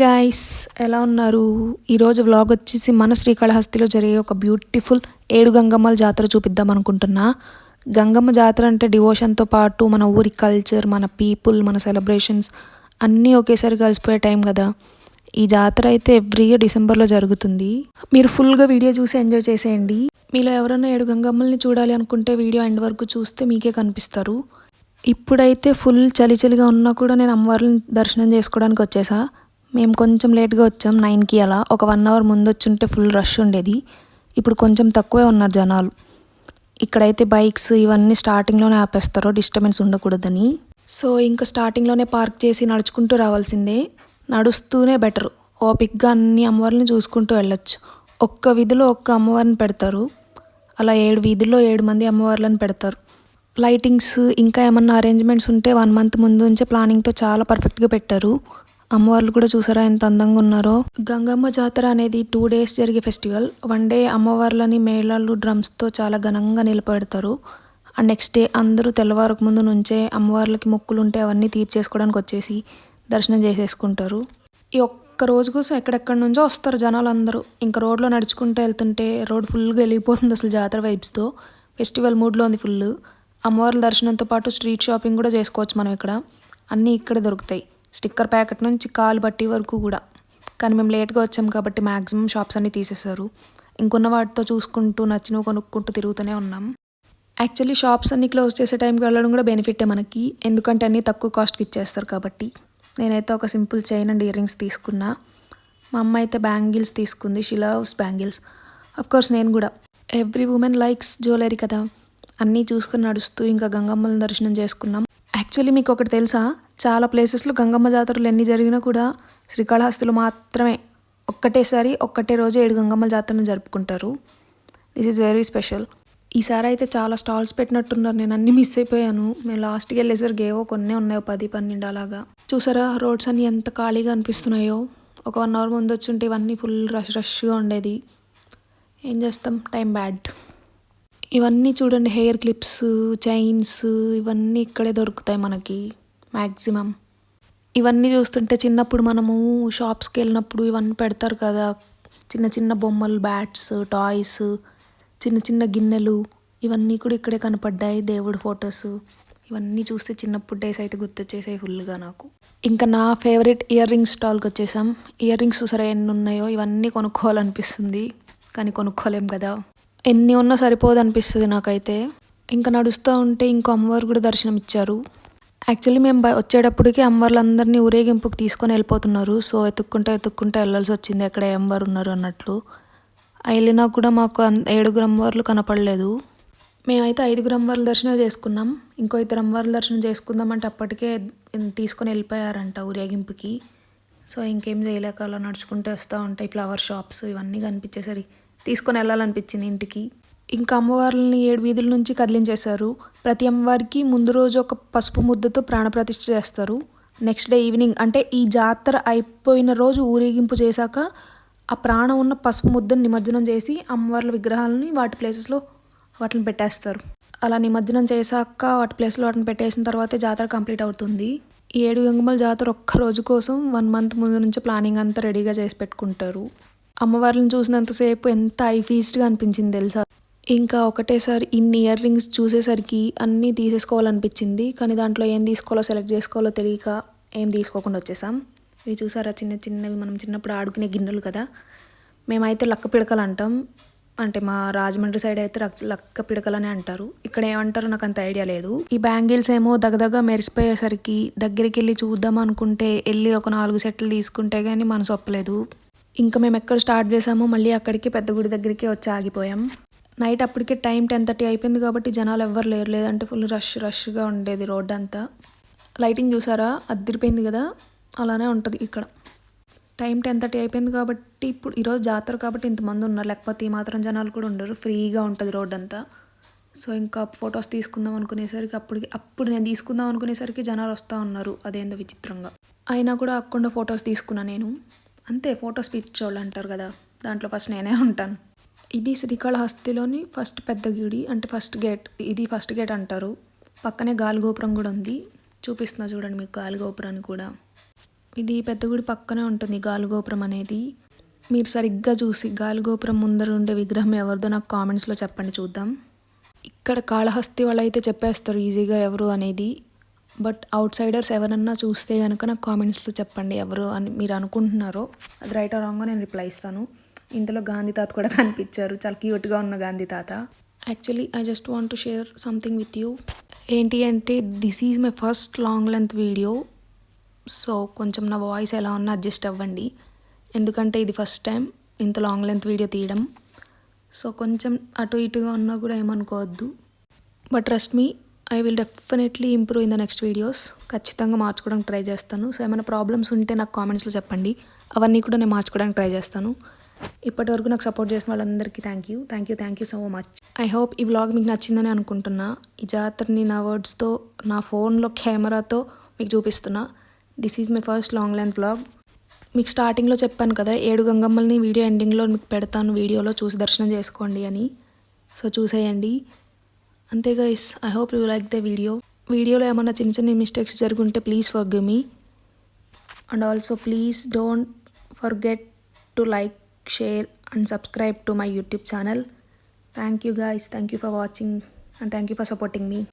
Guys ఎలా ఉన్నారు? ఈరోజు వ్లాగ్ వచ్చేసి మన శ్రీకాళహస్తిలో జరిగే ఒక బ్యూటిఫుల్ ఏడు గంగమ్మల జాతర చూపిద్దాం అనుకుంటున్నా. గంగమ్మ జాతర అంటే డివోషన్తో పాటు మన ఊరి కల్చర్ మన పీపుల్ మన సెలబ్రేషన్స్ అన్నీ ఒకేసారి కలిసిపోయే టైం కదా. ఈ జాతర అయితే ఎవ్రీ ఇయర్ డిసెంబర్లో జరుగుతుంది. మీరు ఫుల్గా వీడియో చూసి ఎంజాయ్ చేసేయండి. మీలో ఎవరైనా ఏడు గంగమ్మల్ని చూడాలి అనుకుంటే వీడియో ఎండ్ వరకు చూస్తే మీకే కనిపిస్తారు. ఇప్పుడైతే ఫుల్ చలి చలిగా ఉన్నా కూడా నేను అమ్మవారిని దర్శనం చేసుకోవడానికి వచ్చేసా. మేము కొంచెం లేట్గా వచ్చాం నైన్కి అలా. ఒక వన్ అవర్ ముందు వచ్చుంటే ఫుల్ రష్ ఉండేది. ఇప్పుడు కొంచెం తక్కువే ఉన్నారు జనాలు. ఇక్కడైతే బైక్స్ ఇవన్నీ స్టార్టింగ్లోనే ఆపేస్తారు డిస్టర్బెన్స్ ఉండకూడదని. సో ఇంకా స్టార్టింగ్లోనే పార్క్ చేసి నడుచుకుంటూ రావాల్సిందే. నడుస్తూనే బెటర్. ఓపిక్గా అన్ని అమ్మవారిని చూసుకుంటూ వెళ్ళొచ్చు. ఒక్క వీధిలో ఒక్క అమ్మవారిని పెడతారు. అలా ఏడు వీధుల్లో ఏడు మంది అమ్మవార్లను పెడతారు. లైటింగ్స్ ఇంకా ఏమన్నా అరేంజ్మెంట్స్ ఉంటే వన్ మంత్ ముందు నుంచే ప్లానింగ్తో చాలా పర్ఫెక్ట్గా పెట్టారు. అమ్మవార్లు కూడా చూసారా? ఎంత అందంగా ఉన్నారో. గంగమ్మ జాతర అనేది టూ డేస్ జరిగే ఫెస్టివల్ వన్ డే అమ్మవార్లని మేళాలు డ్రమ్స్తో చాలా ఘనంగా నిలబెడతారు. అండ్ నెక్స్ట్ డే అందరూ తెల్లవారకు ముందు నుంచే అమ్మవార్లకి మొక్కులు ఉంటే అవన్నీ తీర్చేసుకోవడానికి వచ్చేసి దర్శనం చేసేసుకుంటారు. ఈ ఒక్క రోజు కోసం ఎక్కడెక్కడి నుంచో వస్తారు జనాలు అందరూ ఇంకా రోడ్లో నడుచుకుంటూ వెళ్తుంటే రోడ్ ఫుల్గా వెళ్ళిపోతుంది అసలు జాతర వైబ్స్తో ఫెస్టివల్ మూడ్లో ఉంది ఫుల్ అమ్మవార్ల దర్శనంతో పాటు స్ట్రీట్ షాపింగ్ కూడా చేసుకోవచ్చు మనం ఇక్కడ. అన్నీ ఇక్కడ దొరుకుతాయి. స్టిక్కర్ ప్యాకెట్ నుంచి కాలు బట్టి వరకు కూడా. కానీ మేము లేట్గా వచ్చాం కాబట్టి మ్యాక్సిమం షాప్స్ అన్నీ తీసేశారు. ఇంకొన్న వాటితో చూసుకుంటూ నచ్చినవి కొనుక్కుంటూ తిరుగుతూనే ఉన్నాం. యాక్చువల్లీ షాప్స్ అన్ని క్లోజ్ చేసే టైంకి వెళ్ళడం కూడా బెనిఫిటే మనకి. ఎందుకంటే అన్నీ తక్కువ కాస్ట్కి ఇచ్చేస్తారు కాబట్టి. నేనైతే ఒక simple chain and earrings తీసుకున్నా. మా అమ్మ అయితే బ్యాంగిల్స్ తీసుకుంది. She loves bangles. కోర్స్ నేను కూడా. ఎవ్రీ ఉమెన్ లైక్స్ జ్యువెలరీ కదా. అన్నీ చూసుకుని నడుస్తూ ఇంకా గంగమ్మల దర్శనం చేసుకున్నాం. యాక్చువల్లీ మీకు ఒకటి తెలుసా? చాలా ప్లేసెస్లో గంగమ్మ జాతరలు ఎన్ని జరిగినా కూడా శ్రీకాళహస్తిలో మాత్రమే ఒక్కటేసారి ఒక్కటే రోజు ఏడు గంగమ్మ జాతరను జరుపుకుంటారు. దిస్ ఈజ్ వెరీ స్పెషల్ ఈసారి అయితే చాలా స్టాల్స్ పెట్టినట్టున్నారు. నేను అన్ని మిస్ అయిపోయాను. మేము లాస్ట్కి వెళ్ళేసరికి ఏవో కొన్ని ఉన్నాయి పది పన్నెండు అలాగా. చూసారా రోడ్స్ అన్ని ఎంత ఖాళీగా అనిపిస్తున్నాయో. ఒక వన్ అవర్ ముందు వచ్చి ఉంటే ఇవన్నీ ఫుల్ రష్ రష్గా ఉండేది. ఏం చేస్తాం? టైం బ్యాడ్ ఇవన్నీ చూడండి హెయిర్ క్లిప్స్ చైన్స్ ఇవన్నీ ఇక్కడే దొరుకుతాయి మనకి. మ్యాక్సిమం ఇవన్నీ చూస్తుంటే చిన్నప్పుడు మనము షాప్స్కి వెళ్ళినప్పుడు ఇవన్నీ పెడతారు కదా. చిన్న చిన్న బొమ్మలు బ్యాట్స్ టాయ్స్ చిన్న చిన్న గిన్నెలు ఇవన్నీ కూడా ఇక్కడే కనపడ్డాయి దేవుడి ఫొటోస్. ఇవన్నీ చూస్తే చిన్నప్పుడు డేస్ అయితే గుర్తొచ్చేసాయి ఫుల్గా నాకు. ఇంకా నా ఫేవరెట్ ఇయర్ రింగ్స్ స్టాల్కి వచ్చేసాం. ఇయర్ రింగ్స్ సరే ఎన్ని ఉన్నాయో ఇవన్నీ కొనుక్కోవాలనిపిస్తుంది. కానీ కొనుక్కోలేం కదా. ఎన్ని ఉన్నా సరిపోదు అనిపిస్తుంది నాకైతే. ఇంకా నడుస్తూ ఉంటే ఇంకో అమ్మవారు కూడా దర్శనం ఇచ్చారు యాక్చువల్లీ మేము బయ- వచ్చేటప్పటికి అమ్మవార్లందరినీ ఊరేగింపుకి తీసుకొని వెళ్ళిపోతున్నారు. సో వెతుక్కుంటూ వెతుక్కుంటూ వెళ్ళాల్సి వచ్చింది. ఎక్కడ ఏ అమ్మవారు ఉన్నారు అన్నట్లు. వెళ్ళినా కూడా మాకు అన్- ఏడుగురు అమ్మవార్లు కనపడలేదు. మేమైతే ఐదుగురు అమ్మవార్ల దర్శనం చేసుకున్నాం. ఇంకో ఇద్దరు అమ్మవార్ల దర్శనం చేసుకుందాం అంటే అప్పటికే తీసుకొని వెళ్ళిపోయారంట ఊరేగింపుకి. సో ఇంకేం చేయలేక అలా నడుచుకుంటూ వస్తూ ఉంటాయి. ఫ్లవర్ షాప్స్ ఇవన్నీ కనిపించేసరికి తీసుకొని వెళ్ళాలనిపించింది ఇంటికి. ఇంకా అమ్మవార్లని ఏడు వీధుల నుంచి కదిలించేశారు. ప్రతి అమ్మవారికి ముందు రోజు ఒక పసుపు ముద్దతో ప్రాణప్రతిష్ఠ చేస్తారు. నెక్స్ట్ డే ఈవినింగ్ అంటే ఈ జాతర అయిపోయిన రోజు ఊరేగింపు చేశాక ఆ ప్రాణం ఉన్న పసుపు ముద్దను నిమజ్జనం చేసి అమ్మవార్ల విగ్రహాలని వాటి ప్లేసెస్లో వాటిని పెట్టేస్తారు. అలా నిమజ్జనం చేశాక వాటి ప్లేస్లో వాటిని పెట్టేసిన తర్వాతే జాతర కంప్లీట్ అవుతుంది. ఈ ఏడు గంగమ్మల జాతర ఒక్క రోజు కోసం వన్ మంత్ ముందు నుంచి ప్లానింగ్ అంతా రెడీగా చేసి పెట్టుకుంటారు. అమ్మవార్లను చూసినంతసేపు ఎంత ఐ ఫీస్ట్గా అనిపించింది తెలుసా? ఇంకా ఒకటేసారి ఇన్ని ఇయర్ రింగ్స్ చూసేసరికి అన్నీ తీసేసుకోవాలనిపించింది కానీ దాంట్లో ఏం తీసుకోవాలో సెలెక్ట్ చేసుకోవాలో తెలియక ఏం తీసుకోకుండా వచ్చేసాం. ఇవి చూసారా చిన్న చిన్నవి మనం చిన్నప్పుడు ఆడుకునే గిన్నెలు కదా? మేమైతే లక్క పిడకలు అంటాం. అంటే మా రాజమండ్రి సైడ్ అయితే లక్క పిడకలనే అంటారు. ఇక్కడ ఏమంటారో నాకు అంత ఐడియా లేదు. ఈ బ్యాంగిల్స్ ఏమో దగదగ మెరిసిపోయేసరికి దగ్గరికి వెళ్ళి చూద్దాం అనుకుంటే వెళ్ళి ఒక నాలుగు సెట్లు తీసుకుంటే కానీ మనసు ఒప్పలేదు. ఇంకా మేము ఎక్కడ స్టార్ట్ చేసామో మళ్ళీ అక్కడికి పెద్ద గుడి దగ్గరికి వచ్చి ఆగిపోయాం. నైట్ అప్పటికే టైం టెన్ థర్టీ అయిపోయింది కాబట్టి జనాలు ఎవ్వరు లేరు. లేదంటే ఫుల్ రష్ రష్గా ఉండేది రోడ్ అంతా లైటింగ్ చూసారా? అద్దరిపోయింది కదా? అలానే ఉంటుంది ఇక్కడ. టైం టెన్ థర్టీ అయిపోయింది కాబట్టి ఇప్పుడు ఈరోజు జాతర కాబట్టి ఇంతమంది ఉన్నారు. లేకపోతే ఈ మాత్రం జనాలు కూడా ఉండరు. ఫ్రీగా ఉంటుంది రోడ్ అంతా సో ఇంకా ఫొటోస్ తీసుకుందాం అనుకునేసరికి అప్పటికి అప్పుడు నేను తీసుకుందాం అనుకునేసరికి జనాలు వస్తూ ఉన్నారు. అదేందో విచిత్రంగా. అయినా కూడా అక్కడ ఫొటోస్ తీసుకున్నా నేను. అంతే ఫొటోస్ పిచ్చోళ్ళు అంటారు కదా. దాంట్లో ఫస్ట్ నేనే ఉంటాను. ఇది శ్రీకాళహస్తిలోని ఫస్ట్ పెద్ద గుడి అంటే ఫస్ట్ గేట్. ఇది ఫస్ట్ గేట్ అంటారు. పక్కనే గాలిగోపురం కూడా ఉంది. చూపిస్తున్నా చూడండి మీకు గాలిగోపురాన్ని కూడా. ఇది పెద్ద గుడి పక్కనే ఉంటుంది గాలిగోపురం అనేది. మీరు సరిగ్గా చూసి గాలిగోపురం ముందర ఉండే విగ్రహం ఎవరిదో నాకు కామెంట్స్లో చెప్పండి చూద్దాం. ఇక్కడ కాళహస్తి వాళ్ళు అయితే చెప్పేస్తారు ఈజీగా ఎవరు అనేది. బట్ అవుట్ సైడర్స్ ఎవరన్నా చూస్తే కనుక నాకు కామెంట్స్లో చెప్పండి ఎవరు అని మీరు అనుకుంటున్నారో. అది రైట్ రాంగో నేను రిప్లై ఇస్తాను. ఇందులో గాంధీ తాత కూడా కనిపించారు. చాలా క్యూట్గా ఉన్న గాంధీ తాత. Actually I just want to share something with you ఏంటి అంటే this is my first long length video so కొంచెం నా వాయిస్ ఎలా ఉన్నా అడ్జస్ట్ అవ్వండి. ఎందుకంటే ఇది ఫస్ట్ టైం ఇంత లాంగ్ లెంత్ వీడియో తీయడం. సో కొంచెం అటు ఇటుగా ఉన్నా కూడా ఏమనుకోవద్దు. But trust me I will definitely improve in the next videos ఖచ్చితంగా మార్చుకోవడానికి ట్రై చేస్తాను. సో ఏమైనా ప్రాబ్లమ్స్ ఉంటే నాకు కామెంట్స్లో చెప్పండి. అవన్నీ కూడా నేను మార్చుకోవడానికి ట్రై చేస్తాను. ఇప్పటి వరకు నాకు సపోర్ట్ చేసిన వాళ్ళందరికీ thank you thank you thank you so much I hope ఈ వ్లాగ్ మీకు నచ్చిందని అనుకుంటున్నా. ఈ జాతరని నా వర్డ్స్తో నా ఫోన్లో కెమెరాతో మీకు చూపిస్తున్నా. This is my first long length vlog మీకు స్టార్టింగ్లో చెప్పాను కదా ఏడు గంగమ్మల్ని వీడియో ఎండింగ్లో మీకు పెడతాను వీడియోలో చూసి దర్శనం చేసుకోండి అని. సో చూసేయండి. అంతే guys I hope you like the video వీడియోలో ఏమైనా చిన్న చిన్న mistakes జరుగుంటే please for me and also please don't forget to like share and subscribe to my youtube channel. Thank you guys. Thank you for watching and thank you for supporting me.